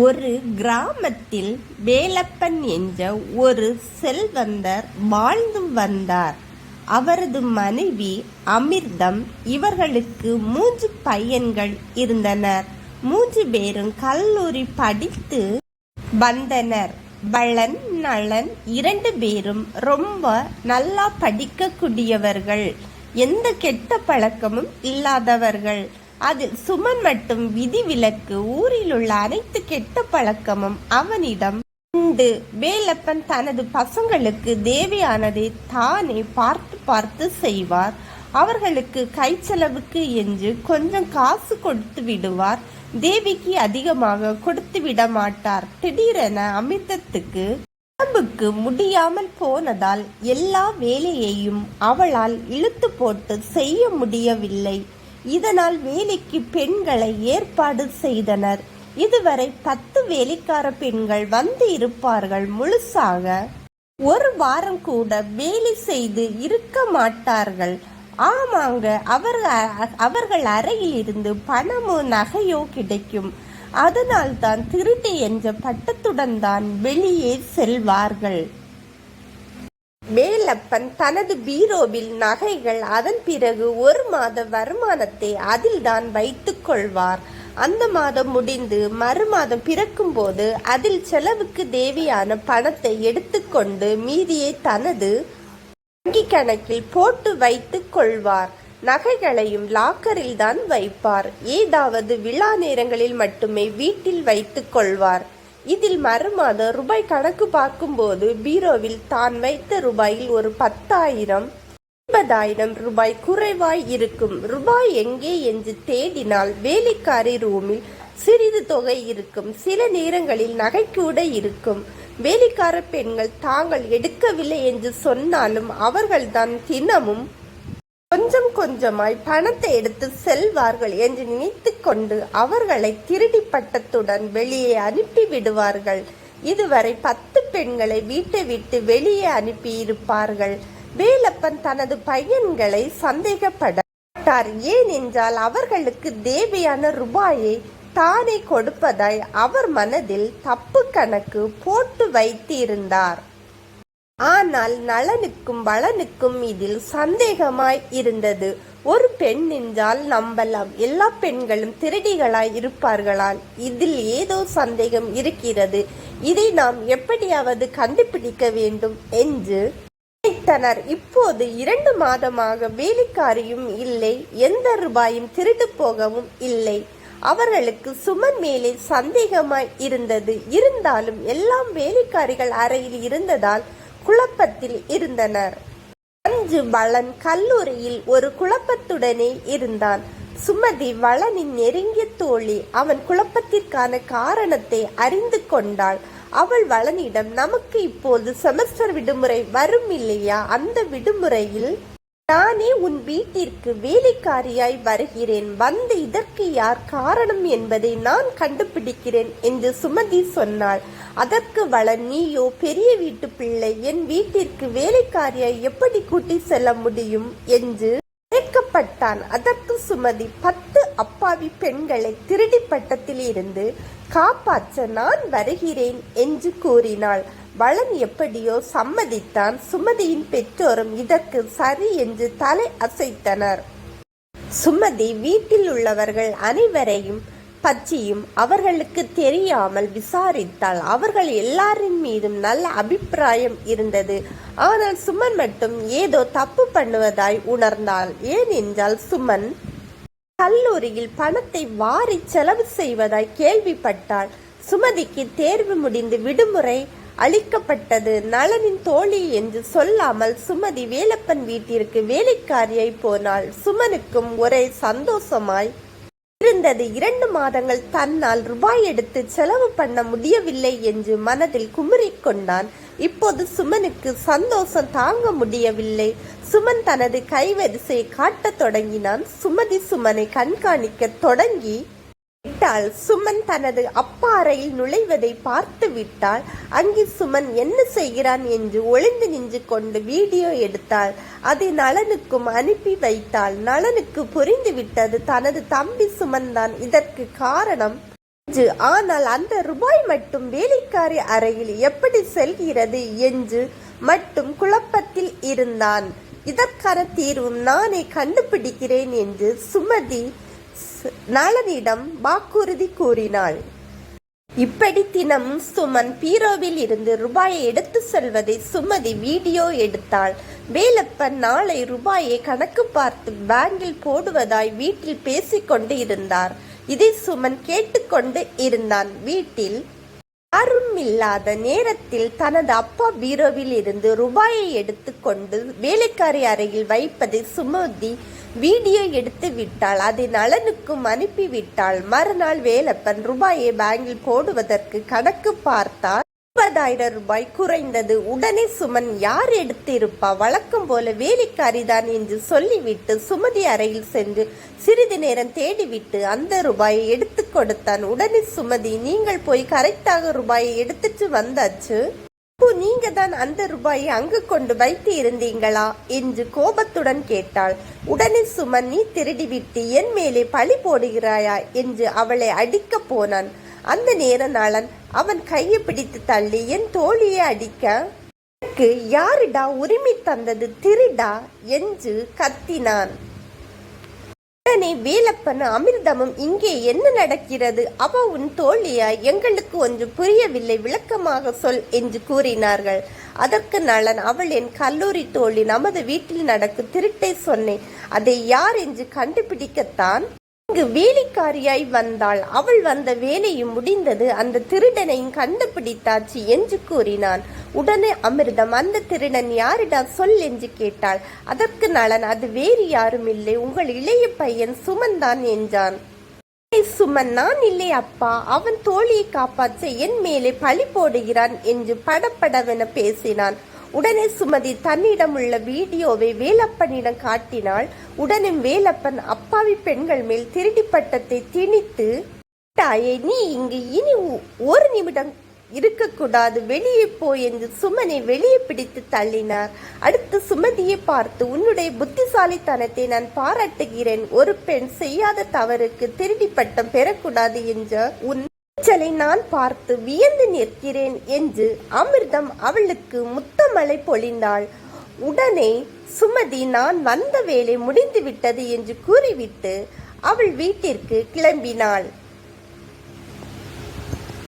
ஒரு கிராமத்தில் வேலப்பன் என்ற ஒரு செல்வந்தர் வாழ்ந்து வந்தார். அவரது மனைவி அமிர்தம் இவர்களுக்கு மூன்று பையன்கள் இருந்தனர். மூன்று பேரும் கல்லூரி படித்து வந்தனர். பலன் நலன் இரண்டு பேரும் ரொம்ப நல்லா படிக்கக்கூடியவர்கள். எந்த கெட்ட பழக்கமும் இல்லாதவர்கள். அதில் சுமன் மட்டும் விதிவிலக்கு ஊரில் உள்ள அனைத்து கெட்ட பழக்கமும் அவனிடம் உண்டு. வேலப்பன் தனது பசங்களுக்கு தேவையானதை தானே பார்த்து பார்த்து செய்வார். அவர்களுக்கு கை செலவுக்கு என்று கொஞ்சம் காசு கொடுத்து விடுவார். தேவிக்கு அதிகமாக கொடுத்து விட மாட்டார். திடீரென அமிர்தத்துக்கு உடம்புக்கு முடியாமல் போனதால் எல்லா வேலையையும் அவளால் இழுத்து போட்டு செய்ய முடியவில்லை. இதனால் வேலைக்கு பெண்களை ஏற்பாடு செய்தனர். இதுவரை பத்து வேலைக்கார பெண்கள் வந்து இருப்பார்கள் முழுசாக. ஒரு வாரம் கூட வேலை செய்து இருக்க மாட்டார்கள். ஆமாங்க அவர் அவர்கள் அறையில் இருந்து பணமோ நகையோ கிடைக்கும். அதனால்தான் திருட்டு என்ற பட்டத்துடன் தான் வெளியே செல்வார்கள். வேலப்பன் தனது பீரோவில் நகைகள் அதன் பிறகு ஒரு மாத வருமானத்தை அதில்தான் வைத்துக் கொள்வார். அந்த மாதம் முடிந்து மறுமாதம் பிறக்கும் போது அதில் செலவுக்கு தேவையான பணத்தை எடுத்துக்கொண்டு மீதியை தனது வங்கி கணக்கில் போட்டு வைத்துக் கொள்வார். நகைகளையும் லாக்கரில் தான் வைப்பார். ஏதாவது விழா நேரங்களில் மட்டுமே வீட்டில் வைத்துக் கொள்வார். இதில் மறுமாத ரூபாய் கணக்கு பார்க்கும்போது பீரோவில் தான் வைத்த ரூபாயில் ஒரு பத்தாயிரம் ஐம்பதாயிரம் ரூபாய் குறைவாய் இருக்கும். ரூபாய் எங்கே என்று தேடினால் வேலைக்காரி ரூமில் சிறிது தொகை இருக்கும். சில நேரங்களில் நகைக்கூட இருக்கும். வேலைக்கார பெண்கள் தாங்கள் எடுக்கவில்லை என்று சொன்னாலும் அவர்கள்தான் தினமும் கொஞ்சம் கொஞ்சமாய் பணத்தை எடுத்து செல்வார்கள் என்று நினைத்து கொண்டு அவர்களை திருடி பட்டத்துடன் வெளியே அனுப்பி விடுவார்கள். இதுவரை பத்து பெண்களை வீட்டை விட்டு வெளியே அனுப்பி இருப்பார்கள் வேலப்பன் தனது பையன்களை சந்தேகப்பட்டார் ஏனென்றால் அவர்களுக்கு தேவையான ரூபாயை தானே கொடுப்பதாய் அவர் மனதில் தப்பு கணக்கு போட்டு வைத்திருந்தார். ஆனால் நலனுக்கும் வளனுக்கும் இதில் சந்தேகமாய் இருந்தது. ஒரு பெண் என்றால் நம்பலாம். எல்லா பெண்களும் திருடிகளாய் இருப்பார்களால் இதில் ஏதோ சந்தேகம் இருக்கிறது. இதை நாம் எப்படியாவது கண்டுபிடிக்க வேண்டும் என்று நினைத்தனர். இப்போது இரண்டு மாதமாக வேலைக்காரியும் இல்லை. எந்த ரூபாயும் திருடு போகவும் இல்லை. அவர்களுக்கு சுமன் மேலே சந்தேகமாய் இருந்தது. இருந்தாலும் எல்லாம் வேலைக்காரிகள் அறையில் இருந்ததால் குழப்பத்தில் இருந்தனர். அஞ்சு வளன் கல்லூரியில் ஒரு குழப்பத்துடனே இருந்தான். சுமதி வளனின் நெருங்கிய தோழி அவன் குழப்பத்திற்கான காரணத்தை அறிந்து கொண்டாள். அவள் வளனிடம் நமக்கு இப்போது செமஸ்டர் விடுமுறை வரும் இல்லையா அந்த விடுமுறையில் நானே உன் வீட்டிற்கு வேலைக்காரியாய் வருகிறேன். வந்து இதற்கு யார் காரணம் என்பதை நான் கண்டுபிடிக்கிறேன் என்று சுமதி சொன்னாள். அதற்கு வள நீயோ பெரிய வீட்டு பிள்ளை என் வீட்டிற்கு வேலைக்காரியாய் எப்படி கூட்டி செல்ல முடியும் என்று கேட்கப்பட்டான். அதற்கு சுமதி பத்து அப்பாவி பெண்களை திருடி பட்டத்தில் இருந்து காப்பாற்ற நான் வருகிறேன் என்று கூறினாள். வளன் எப்படியோ சம்மதித்தான் சுமதியின் பெற்றோரும் இதற்கு சரி என்று தலை அசைத்தனர். சுமதி வீட்டில் உள்ளவர்கள் அனைவரையும் பற்றியும் அவர்களுக்கு தெரியாமல் விசாரித்தால் அவர்கள் எல்லாரின் மீதும் நல்ல அபிப்பிராயம் இருந்தது. ஆனால் சுமன் மட்டும் ஏதோ தப்பு பண்ணுவதாய் உணர்ந்தாள். ஏனென்றால் சுமன் கல்லூரியில் பணத்தை வாரி செலவு செய்வதாய் கேள்விப்பட்டாள் சுமதிக்கு தேர்வு முடிந்து விடுமுறை அளிக்கப்பட்டது நலனின் தோழி என்று சொல்லாமல் சுமதி வேலப்பன் வீட்டிற்கு வேலைக்காரியை போனாள். சுமனுக்கும் ஒரே சந்தோஷமாய் இருந்தது. இரண்டு மாதங்கள் தன்னால் ரூபாய் எடுத்து செலவு பண்ண முடியவில்லை என்று மனதில் குமுறிக்கொண்டான் இப்போது சுமனுக்கு சந்தோஷம் தாங்க முடியவில்லை. சுமன் தனது கைவரிசையை காட்டத் தொடங்கினான். சுமதி சுமனை கண்காணிக்க தொடங்கி விட்டால் சுமன் தனது அப்பா அறையில் நுழைவதை பார்த்து விட்டால் அங்கே சுமன் என்ன செய்கிறான் என்று ஒளிந்து நின்று கொண்டு வீடியோ எடுத்தாள். அதை நலனுக்கும் அனுப்பி வைத்தாள். நலனுக்கு புரிந்து விட்டது தனது தம்பி சுமன் தான் இதற்கு காரணம். ஆனால் அந்த ரூபாய் மட்டும் வேலைக்காரி அறையில் எப்படி செல்கிறது? என்று மட்டும் குழப்பத்தில் இருந்தான். இதற்கான தீர்வும் நானே கண்டுபிடிக்கிறேன் என்று சுமதி நளனிடம் வாக்குறுதி கூறினாள். இப்படி தினம் சுமன் பீரோவில் இருந்து ரூபாயை எடுத்து செல்வதை சுமதி வீடியோ எடுத்தாள். வேலப்பன் நாளை ரூபாயை கணக்கு பார்த்து பேங்கில் போடுவதாய் வீட்டில் பேசிக்கொண்டு இருந்தார். இதை சுமன் கேட்டுக்கொண்டு இருந்தான். வீட்டில் யாரும் இல்லாத நேரத்தில் தனது அப்பா பீரோவில் இருந்து ரூபாயை எடுத்துக்கொண்டு வேலைக்காரி அறையில் வைப்பதை சுமதி வீடியோ எடுத்து விட்டாள். அதை நலனுக்கும் அனுப்பிவிட்டாள். மறுநாள் வேலப்பன் ரூபாயை பேங்கில் போடுவதற்கு கணக்கு பார்த்தால் முப்பதாயிரம் ரூபாய் குறைந்தது. உடனே சுமன் யார் எடுத்திருப்பா? வழக்கம் போல வேலைக்காரிதான் என்று சொல்லிவிட்டு சுமதி அறையில் சென்று சிறிது நேரம் தேடிவிட்டு அந்த ரூபாயை எடுத்து கொடுத்தான். உடனே சுமதி நீங்கள் போய் கரெக்டாக ரூபாயை எடுத்துட்டு வந்தாச்சு. அப்போ நீங்க தான் அந்த ரூபாயை அங்கு கொண்டு வைத்து இருந்தீங்களா? என்று கோபத்துடன் கேட்டாள். உடனே சுமன் நீ திருடிவிட்டு என் மேலே பழி போடுகிறாயா? என்று அவளை அடிக்கப் போனான். அந்த நேர நளன் அவன் கையை பிடித்து தள்ளி என் தோழியை அடிக்க. எனக்கு யாருடா உரிமை தந்தது? திருடா? என்று கத்தினான். உடனே வேலப்பன் அமிர்தமும் இங்கே என்ன நடக்கிறது? அவ உன் தோழியா? எங்களுக்கு ஒன்று புரியவில்லை. விளக்கமாக சொல் என்று கூறினார்கள். அதற்கு நளன் அவள் என் கல்லூரி தோழி. நமது வீட்டில் நடக்கும் திருட்டை சொன்னேன். அதை யார் என்று கண்டுபிடிக்கத்தான் இங்கு வேலைக்காரியாய் வந்தாள். அவள் வந்த வேலையும் முடிந்தது. அந்த திருடனையும் கண்டுபிடித்தாச்சு என்று கூறினான். உடனே அமிர்தம் அந்த திருடன் யாரிடா சொல்? என்று கேட்டாள். அதற்கு நலன் அது வேறு யாரும் இல்லை. உங்கள் இளைய பையன் சுமந்தான் என்றான். சுமன் நான் இல்லை அப்பா. அவன் தோழியை காப்பாற்ற என் மேலே பழி போடுகிறான் என்று படப்படவென பேசினான். உடனே சுமதி தன்னிடம் உள்ள வீடியோவை வேலப்பனிடம் காட்டினாள். உடனே வேலப்பன் அப்பாவி பெண்கள் மேல் திருடி பட்டத்தை திணித்து தாயே நீ இங்கு இனி ஒரு நிமிடம் இருக்கக்கூடாது வெளியே போ என்று சுமனை வெளியே பிடித்து தள்ளினார். அடுத்து சுமதியை பார்த்து உன்னுடைய புத்திசாலித்தனத்தை நான் பாராட்டுகிறேன். ஒரு பெண் செய்யாத தவறுக்கு திருடி பட்டம் பெறக்கூடாது என்ற உன் கூச்சலை நான் பார்த்து வியந்து நிற்கிறேன் என்று அமிர்தம் அவளுக்கு முத்தமலை பொழிந்தாள். உடனே சுமதி நான் வந்த வேலை முடிந்துவிட்டது என்று கூறிவிட்டு அவள் வீட்டிற்கு கிளம்பினாள்.